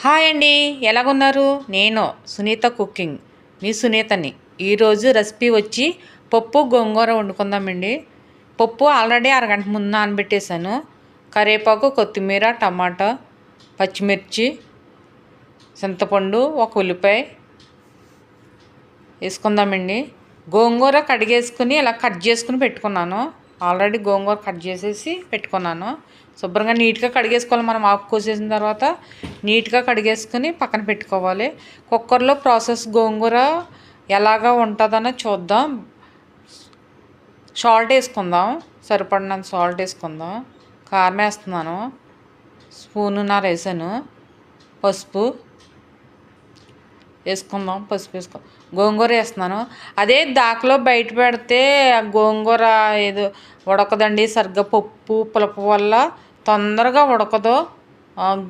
Hi అండి. ఎలాగున్నారు? నేను Sunitha cooking. మీ సునీతని. ఈరోజు రెసిపీ వచ్చి పప్పు గోంగూర వండుకుందామండి. పప్పు ఆల్రెడీ అరగంట ముందు నానబెట్టేశాను. కరివేపాకు కొత్తిమీర టమాటా పచ్చిమిర్చి చింతపండు ఒక ఉల్లిపాయ వేసుకుందామండి. గోంగూర కడిగేసుకుని ఇలా కట్ చేసుకుని పెట్టుకున్నాను. ఆల్రెడీ గోంగూర కట్ చేసేసి పెట్టుకున్నాను. శుభ్రంగా నీట్గా కడిగేసుకోవాలి. మనం ఆకు కోసేసిన తర్వాత నీట్గా కడిగేసుకుని పక్కన పెట్టుకోవాలి. కుక్కర్లో ప్రాసెస్ గోంగూర ఎలాగా ఉంటుందనో చూద్దాం. సాల్ట్ వేసుకుందాం. సరిపడినంత సాల్ట్ వేసుకుందాం. కారం వేస్తున్నాను. స్పూనున్నర వేసాను పసుపు వేసుకుందాం. పసుపు వేసుకో గోంగూర వేస్తున్నాను. అదే దాకలో బయట పెడితే ఆ గోంగూర ఏదో ఉడకదండి సరిగ్గా పప్పు పులుపు వల్ల తొందరగా ఉడకదు.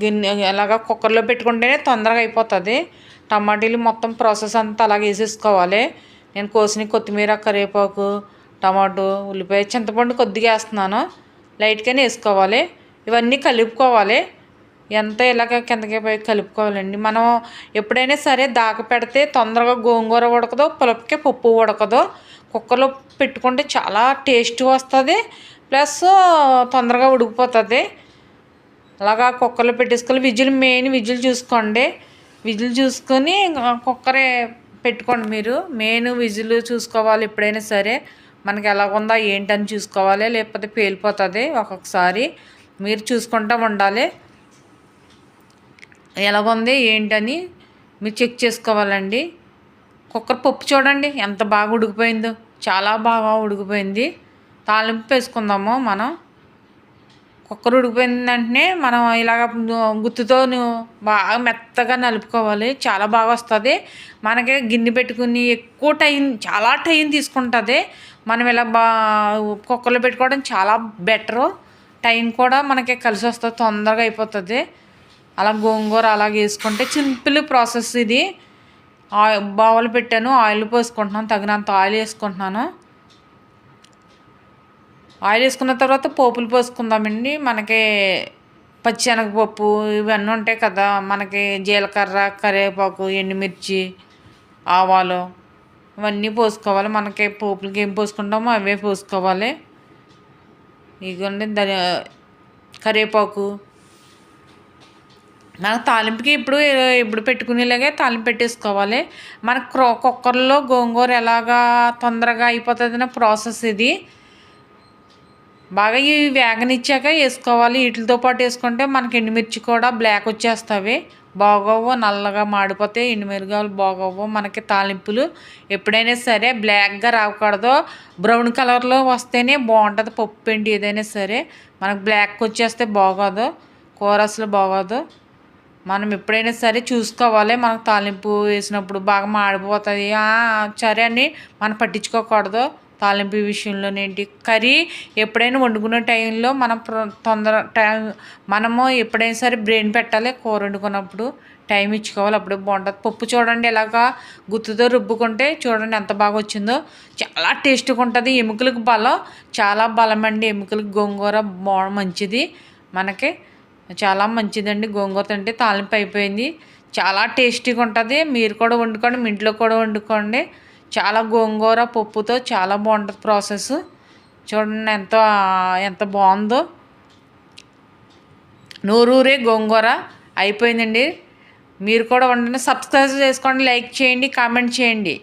గిన్నె ఎలాగ కుక్కర్లో పెట్టుకుంటేనే తొందరగా అయిపోతుంది. టమాటీలు మొత్తం ప్రాసెస్ అంతా అలాగే వేసేసుకోవాలి. నేను కోసిన కొత్తిమీర కరివేపాకు టమాటో ఉల్లిపాయ చింతపండు కొద్దిగా వేస్తున్నాను. లైట్గానే వేసుకోవాలి. ఇవన్నీ కలుపుకోవాలి. ఎంత ఇలాగ కిందకి పోయి కలుపుకోవాలండి. మనం ఎప్పుడైనా సరే దాక పెడితే తొందరగా గోంగూర ఉడకదు పులుపుకి పప్పు ఉడకదు. కుక్కర్లో పెట్టుకుంటే చాలా టేస్ట్ వస్తుంది. ప్లస్ తొందరగా ఉడికిపోతుంది. అలాగా కుక్కర్లో పెట్టేసుకోవాలి విజిల్ మెయిన్ విజిల్ చూసుకోండి. విజిల్ చూసుకొని కుక్కరే పెట్టుకోండి మీరు. మెయిన్ విజిల్ చూసుకోవాలి ఎప్పుడైనా సరే. మనకి ఎలాగుందా ఏంటని చూసుకోవాలి లేకపోతే పేలిపోతుంది ఒక్కొక్కసారి. మీరు చూసుకుంటూ ఉండాలి. ఎలాగుంది ఏంటని మీరు చెక్ చేసుకోవాలండి. కుక్కర్ పప్పు చూడండి ఎంత బాగా ఉడికిపోయిందో. చాలా బాగా ఉడికిపోయింది. తాలింపు వేసుకుందాము మనం. కుక్కర్ ఉడికిపోయిన వెంటనే మనం ఇలాగ గుత్తుతో బాగా మెత్తగా నలుపుకోవాలి. చాలా బాగా వస్తుంది. మనకి గిన్నె పెట్టుకుని ఎక్కువ టైం చాలా టైం తీసుకుంటుంది. మనం ఇలా బా కుక్కర్లో పెట్టుకోవడం చాలా బెటరు. టైం కూడా మనకి కలిసి వస్తుంది తొందరగా అయిపోతుంది. అలా గోంగూర అలాగే వేసుకుంటే సింపుల్ ప్రాసెస్ ఇది. ఆయిల్ బావులు పెట్టాను ఆయిల్ పోసుకుంటున్నాను తగినంత ఆయిల్ వేసుకుంటున్నాను. ఆయిల్ వేసుకున్న తర్వాత పోపులు పోసుకుందామండి. మనకి పచ్చిశనగపప్పు ఇవన్నీ ఉంటాయి కదా మనకి జీలకర్ర కరివేపాకు ఎండుమిర్చి ఆవాలు ఇవన్నీ పోసుకోవాలి. మనకి పోపులకి ఏం పోసుకుంటామో అవే పోసుకోవాలి. ఇదిగోండి ధని కరివేపాకు నాకు తాలింపుకి ఇప్పుడు ఇప్పుడు పెట్టుకునేలాగే తాలింపు పెట్టేసుకోవాలి. మన క్రో కుక్కర్లో గోంగూర ఎలాగా తొందరగా అయిపోతుంది ప్రాసెస్ ఇది. బాగా ఇవి వేగనిచ్చాక వేసుకోవాలి. వీటితో పాటు వేసుకుంటే మనకి ఎండుమిర్చి కూడా బ్లాక్ వచ్చేస్తాయి బాగోవు నల్లగా మాడిపోతే ఎండుమిరగాలు బాగోవు. మనకి తాలింపులు ఎప్పుడైనా సరే బ్లాక్గా రాకూడదు. బ్రౌన్ కలర్లో వస్తేనే బాగుంటుంది. పప్పు పిండి ఏదైనా సరే మనకు బ్లాక్ వచ్చేస్తే బాగోదు. కూర అసలు బాగోదు. మనం ఎప్పుడైనా సరే చూసుకోవాలి. మనకు తాలింపు వేసినప్పుడు బాగా మాడిపోతుంది. సరే అని మనం పట్టించుకోకూడదు తాలింపు విషయంలోనేంటి కర్రీ ఎప్పుడైనా వండుకునే టైంలో మనం తొందర టైం మనము ఎప్పుడైనా సరే బ్రెయిన్ పెట్టాలి. కూర వండుకున్నప్పుడు టైం ఇచ్చుకోవాలి. అప్పుడే బాగుంటుంది. పప్పు చూడండి ఎలాగా గుత్తుతో రుబ్బుకుంటే చూడండి ఎంత బాగా వచ్చిందో. చాలా టేస్ట్గా ఉంటుంది. ఎముకలకు బలం చాలా బలం అండి ఎముకలకు గోంగూర బాగా మంచిది. మనకి చాలా మంచిదండి. గోంగూర తింటే తాలింపు అయిపోయింది. చాలా టేస్టీగా ఉంటుంది. మీరు కూడా వండుకోండి మీ ఇంట్లో కూడా వండుకోండి. చాలా గోంగూర పప్పుతో చాలా బాగుంటుంది ప్రాసెస్. చూడండి ఎంత ఎంత బాగుందో. నూరూరే గోంగూర అయిపోయిందండి. మీరు కూడా వండండి. సబ్స్క్రైబ్ చేసుకోండి లైక్ చేయండి కామెంట్ చేయండి.